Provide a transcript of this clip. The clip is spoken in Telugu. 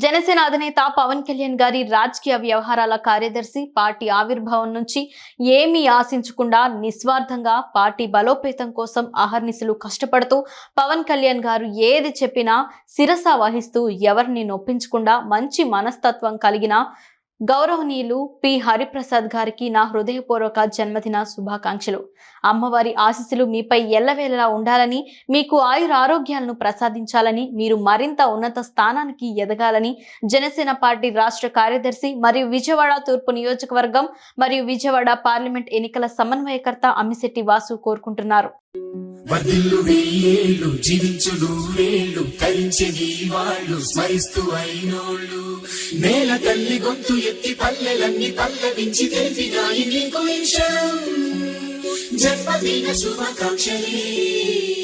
జనసేన అధినేత పవన్ కళ్యాణ్ గారి రాజకీయ వ్యవహారాల కార్యదర్శి పార్టీ ఆవిర్భావం నుంచి ఏమీ ఆశించకుండా నిస్వార్థంగా పార్టీ బలోపేతం కోసం అహర్నిశలు కష్టపడుతూ పవన్ కళ్యాణ్ గారు ఏది చెప్పినా శిరస వహిస్తూ ఎవరిని నొప్పించకుండా మంచి మనస్తత్వం కలిగిన గౌరవనీయులు పి. హరిప్రసాద్ గారికి నా హృదయపూర్వక జన్మదిన శుభాకాంక్షలు. అమ్మవారి ఆశీస్సులు మీపై ఎల్లవేళలా ఉండాలని మీకు ఆయుర ఆరోగ్యాలను ప్రసాదించాలని మీరు మరింత ఉన్నత స్థానానికి ఎదగాలని జనసేన పార్టీ రాష్ట్ర కార్యదర్శి మరియు విజయవాడ తూర్పు నియోజకవర్గం మరియు విజయవాడ పార్లమెంట్ ఎన్నికల సమన్వయకర్త అమ్మిశెట్టి వాసు కోరుకుంటున్నారు. వర్ధిల్లు వెయ్యేళ్ళు జీవించు నూరేళ్ళు తరించే నీ వాళ్ళు స్మరిస్తూ అయినోళ్ళు. నేల తల్లి గొంతు ఎత్తి పల్లెలన్నీ పల్లవించి తెలిపినాయి నీకు విషయం జన్మదిన శుభాకాంక్షలే.